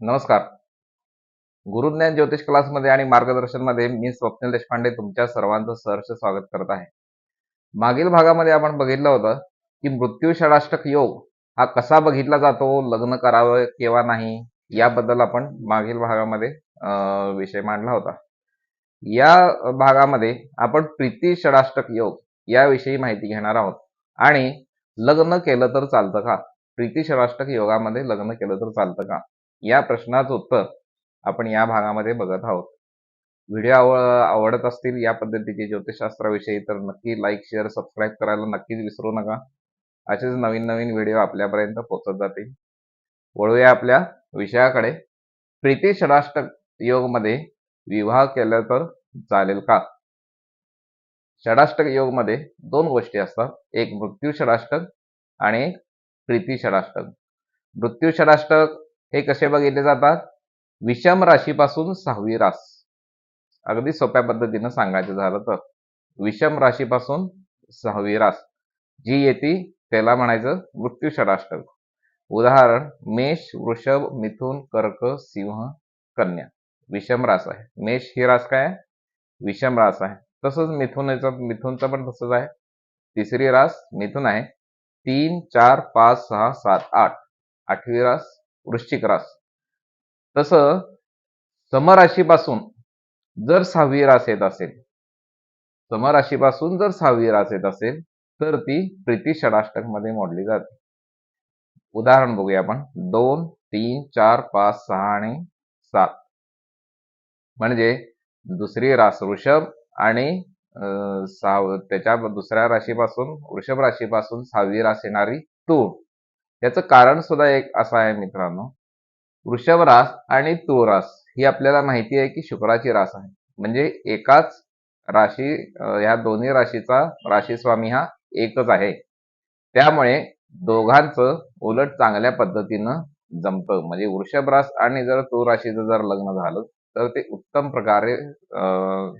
नमस्कार. गुरुज्ञान ज्योतिष क्लासमध्ये आणि मार्गदर्शनमध्ये मी स्वप्नील देशपांडे तुमच्या सर्वांचं सहर्ष स्वागत करत आहे. मागील भागामध्ये आपण बघितलं होतं की मृत्यू षडाष्टक योग हा कसा बघितला जातो लग्न करावं किंवा नाही याबद्दल आपण मागील भागामध्ये अं, विषय मांडला होता. या भागामध्ये आपण प्रीती षडाष्टक योग याविषयी माहिती घेणार आहोत. आणि लग्न केलं तर चालतं का? प्रीती षडाष्टक योगामध्ये लग्न केलं तर चालतं का? या प्रश्नाचं उत्तर आपण या भागामध्ये बघत आहोत. व्हिडिओ आव आवडत असतील या पद्धतीचे ज्योतिषशास्त्राविषयी तर नक्की लाईक शेअर सबस्क्राईब करायला नक्कीच विसरू नका. असेच नवीन नवीन व्हिडिओ आपल्यापर्यंत पोहोचत जातील. वळूया आपल्या विषयाकडे. प्रीती षडाष्टक योगमध्ये विवाह केला तर चालेल का? षडाष्टक योगमध्ये दोन गोष्टी असतात. एक मृत्यू षडाष्टक आणि एक प्रीती षडाष्टक. मृत्यू षडाष्टक हे कसे बघितले जातात? विषम राशीपासून सहावी रास. अगदी सोप्या पद्धतीनं सांगायचं झालं तर. विषम राशीपासून सहावी रास. जी येते त्याला म्हणायचं मृत्यू षडाष्टक. उदाहरण मेष वृषभ मिथुन कर्क सिंह कन्या. विषम रास आहे. मेष ही रास काय आहे? विषम रास आहे. तसंच मिथुनचा मिथुनचा पण तसंच आहे. तिसरी रास मिथुन आहे. तीन चार पाच सहा सात आठ. आठवी रास वृश्चिक रास. तसं समराशीपासून जर सहावी रास येत असेल समराशीपासून जर सहावी रास येत असेल तर ती प्रीती षडाष्टकमध्ये मोडली जाते. उदाहरण बघूया आपण. दोन तीन चार पाच सहा आणि सात. म्हणजे दुसरी रास वृषभ आणि सहा त्याच्या दुसऱ्या राशीपासून वृषभ राशीपासून सहावी रास येणारी तूळ याचं कारण सुद्धा एक असं आहे मित्रांनो. वृषभ रास आणि तूळ रास ही आपल्याला माहिती आहे की शुक्राची रास आहे. म्हणजे एकाच राशी ह्या दोन्ही राशीचा राशीस्वामी हा एकच आहे. त्यामुळे दोघांचं उलट चांगल्या पद्धतीनं जमतं. म्हणजे वृषभ रास आणि जर तूळ राशीचं जर लग्न झालं तर ते उत्तम प्रकारे अं,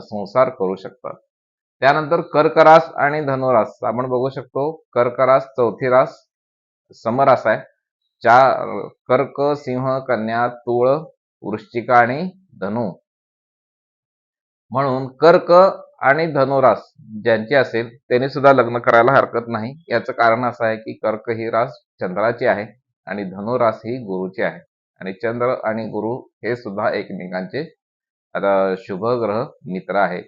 संसार करू शकतात. त्यानंतर कर्करास आणि धनुरास आपण बघू शकतो. कर्करास चौथी रास समरास आहे. चार कर्क सिंह कन्या तुळ वृश्चिका आणि धनु. म्हणून कर्क आणि धनुरास ज्यांची असेल त्यांनी सुद्धा लग्न करायला हरकत नाही. याचं कारण असं आहे की कर्क ही रास चंद्राची आहे आणि धनुरास ही गुरुची आहे. आणि चंद्र आणि गुरु हे सुद्धा एकमेकांचे शुभ ग्रह मित्र आहे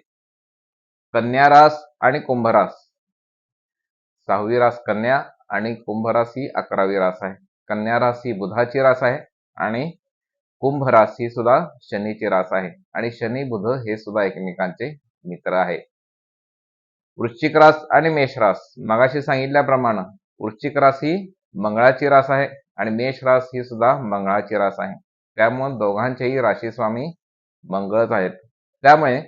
कन्या रास आणि कुंभरास. सहावी रास कन्या आणि कुंभ राशी ही अकरावी रास आहे. कन्या रास ही बुधाची रास आहे आणि कुंभ राशी ही सुद्धा शनीची रास आहे. आणि शनी बुध हे सुद्धा एकमेकांचे मित्र आहे. वृश्चिक रास आणि मेष रास. मगाशी सांगितल्याप्रमाणे वृश्चिक रास ही मंगळाची रास आहे आणि मेष रास ही सुद्धा मंगळाची रास आहे. त्यामुळे दोघांचेही राशीस्वामी मंगळच आहेत. त्यामुळे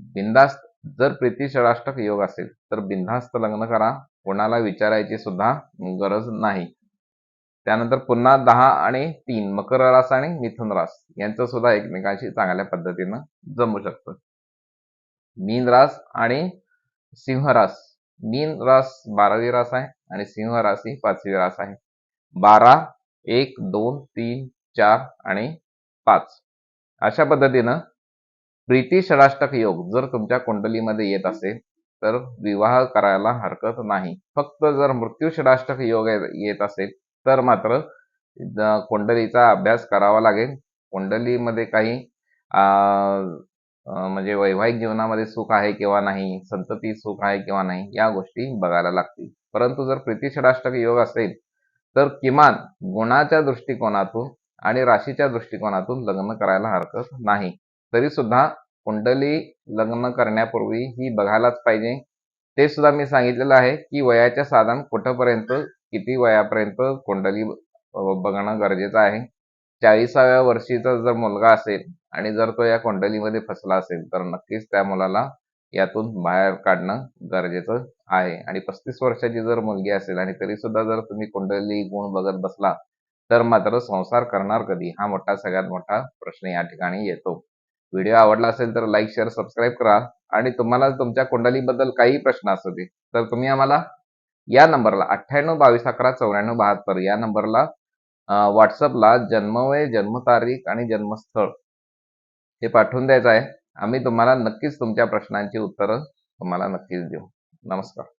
बिंदास्त जर प्रीतिषडाष्टक योग असेल तर बिनधास्त लग्न करा. कोणाला विचारायची सुद्धा गरज नाही. त्यानंतर पुन्हा दहा आणि तीन मकर रास आणि मिथुन रास यांचं सुद्धा एकमेकांशी चांगल्या पद्धतीनं जमू शकतं. मीन रास आणि सिंह रास. मीन रास बारावी रास आहे आणि सिंह रास ही पाचवी रास आहे. बारा एक दोन तीन चार आणि पाच. अशा पद्धतीनं प्रीती षडाष्टक योग जर तुमच्या कुंडलीमध्ये येत असेल तर विवाह करायला हरकत नाही. फक्त जर मृत्यू षडाष्टक योग ये- येत असेल तर मात्र कुंडलीचा अभ्यास करावा लागेल. कुंडलीमध्ये काही म्हणजे वैवाहिक जीवनामध्ये सुख आहे किंवा नाही संतती सुख आहे किंवा नाही या गोष्टी बघायला लागतील. परंतु जर प्रीती षडाष्टक योग असेल तर किमान गुणाच्या दृष्टिकोनातून आणि राशीच्या दृष्टिकोनातून लग्न करायला हरकत नाही. तरी सुद्धा कुंडली लग्न करण्यापूर्वी ही बघायलाच पाहिजे. ते सुद्धा मी सांगितलेलं आहे की वयाच्या साधन कुठंपर्यंत किती वयापर्यंत कुंडली बघणं गरजेचं आहे. चाळीसाव्या वर्षीचा जर मुलगा असेल आणि जर तो या कुंडलीमध्ये फसला असेल तर नक्कीच त्या मुलाला यातून बाहेर काढणं गरजेचं आहे. आणि पस्तीस वर्षाची जर मुलगी असेल आणि तरी सुद्धा जर तुम्ही कुंडली गुण बघत बसला तर मात्र संसार करणार कधी? हा मोठा सगळ्यात मोठा प्रश्न या ठिकाणी येतो. व्हिडिओ आवडला असेल तर लाईक शेअर सबस्क्राईब करा. आणि तुम्हाला तुमच्या कुंडलीबद्दल काही प्रश्न असतील तर तुम्ही आम्हाला या नंबरला अठ्ठ्याण्णव बावीस अकरा चौऱ्याण्णव बहात्तर या नंबरला व्हॉट्सअपला जन्मवय जन्मतारीख आणि जन्मस्थळ हे पाठवून द्यायचं आहे. आम्ही तुम्हाला नक्कीच तुमच्या प्रश्नांची उत्तरं तुम्हाला नक्कीच देऊ. नमस्कार.